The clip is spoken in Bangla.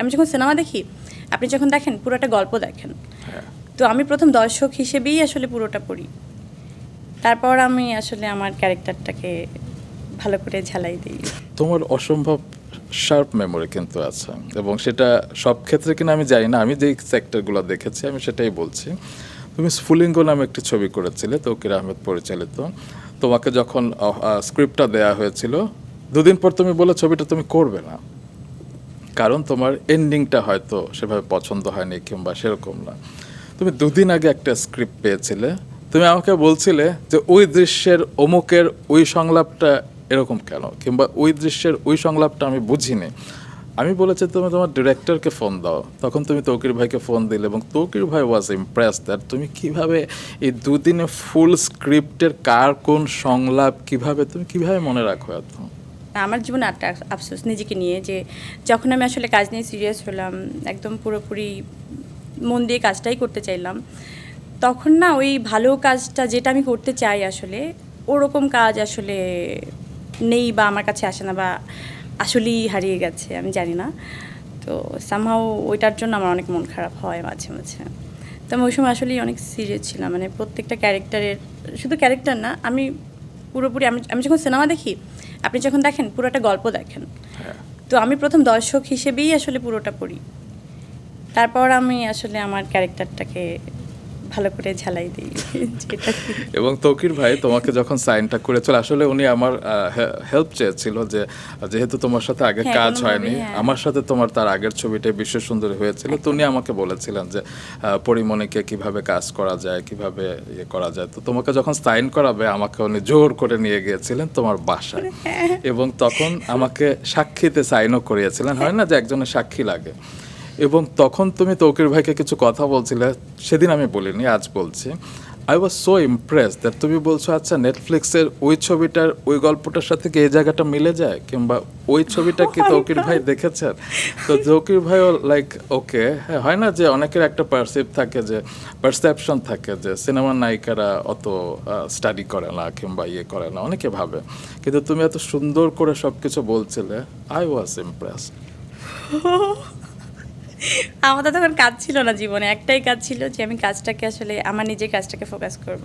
আমি যখন সিনেমা দেখি আপনি যখন দেখেন পুরোটা গল্প দেখেন। হ্যাঁ। তো আমি প্রথম দর্শক হিসেবেই আসলে পুরোটা পড়ি। তারপর আমি আসলে আমার ক্যারেক্টারটাকে ভালো করে ঝালাই দিই। তোমার অসম্ভব শার্প মেমোরি কিন্তু আছে এবং সেটা সব ক্ষেত্রে কিনা আমি জানি না আমি যেই সেক্টরগুলো দেখেছি আমি সেটাই বলছি। তুমি স্ফুলিঙ্গ নামে একটি ছবি করেছিলে তৌকির আহমেদ পরিচালিত। তোমাকে যখন স্ক্রিপ্টটা দেয়া হয়েছিল দুদিন পর তুমি বলে ছবিটা তুমি করবে না। কারণ তোমার এন্ডিংটা হয়তো সেভাবে পছন্দ হয়নি কিংবা সেরকম না। তুমি দুদিন আগে একটা স্ক্রিপ্ট পেয়েছিলে। তুমি আমাকে বলছিলে যে ওই দৃশ্যের অমুকের ওই সংলাপটা এরকম কেন? কিংবা ওই দৃশ্যের ওই সংলাপটা আমি বুঝিনি। আমি বলেছি, তুমি তোমার ডিরেক্টরকে ফোন দাও। তখন তুমি তৌকির ভাইকে ফোন দিলে এবং তৌকির ভাই ওয়াজ ইমপ্রেস দ্যাট তুমি কীভাবে এই দুদিনে ফুল স্ক্রিপ্টের কার কোন সংলাপ কীভাবে, তুমি কীভাবে মনে রাখো এত? আমার জীবনে একটা আফসোস নিজেকে নিয়ে যে যখন আমি আসলে কাজ নিয়ে সিরিয়াস হলাম, একদম পুরোপুরি মন দিয়ে কাজটাই করতে চাইলাম, তখন না ওই ভালো কাজটা যেটা আমি করতে চাই আসলে, ওরকম কাজ আসলে নেই বা আমার কাছে আসে না বা আসলেই হারিয়ে গেছে, আমি জানি না। তো সামহাও ওইটার জন্য আমার অনেক মন খারাপ হয় মাঝে মাঝে। তো আমি ওই সময় আসলেই অনেক সিরিয়াস ছিলাম মানে প্রত্যেকটা ক্যারেক্টারের শুধু ক্যারেক্টার না, আমি পুরোপুরি, আমি আমি যখন সিনেমা দেখি আপনি যখন দেখেন পুরোটা গল্প দেখেন। হ্যাঁ। তো আমি প্রথম দর্শক হিসেবেই আসলে পুরোটা পড়ি। তারপর আমি আসলে আমার ক্যারেক্টারটাকে ভালো করে ঝালাই দিই। যেটা এবং তৌকির ভাই তোমাকে যখন সাইনটা করেছিল আসলে উনি আমার হেল্প চেয়েছিল যে যেহেতু তোমার সাথে আগে হ্যাঁ, কাজ হয়নি হ্যাঁ। আমার সাথে তোমার তার আগের ছবিটাই বিশ্ব সুন্দরী হয়েছিল তো উনি আমাকে বলেছিলেন যে পরিমণিকে কীভাবে কাজ করা যায় কীভাবে ইয়ে করা যায় তো তোমাকে যখন সাইন করাবে আমাকে উনি জোর করে নিয়ে গিয়েছিলেন তোমার বাসায়। এবং তখন আমাকে সাক্ষীতে সাইনও করিয়েছিলেন হয় না যে একজনের সাক্ষী লাগে। এবং তখন তুমি তৌকির ভাইকে কিছু কথা বলছিলে সেদিন আমি বলিনি আজ বলছি। I was so impress that তুমি বলছো আচ্ছা নেটফ্লিক্সের ওই ছবিটার ওই গল্পটার সাথে কি এই জায়গাটা মিলে যায়? কিংবা ওই ছবিটা কি তৌকির ভাই দেখেছেন? তো তৌকির ভাইও লাইক ওকে হ্যাঁ হয় না যে অনেকের একটা পারসিভ থাকে যে পারসেপশন থাকে যে সিনেমার নায়িকারা অত স্টাডি করে না কিংবা ইয়ে করে না অনেকে ভাবে। কিন্তু তুমি এত সুন্দর করে সব কিছু বলছিলে আই ওয়াজ ইমপ্রেসড আমাদের তখন কাজ ছিল না জীবনে, একটাই কাজ ছিল যে আমি কাজটাকে আসলে, আমার নিজের কাজটাকে ফোকাস করব।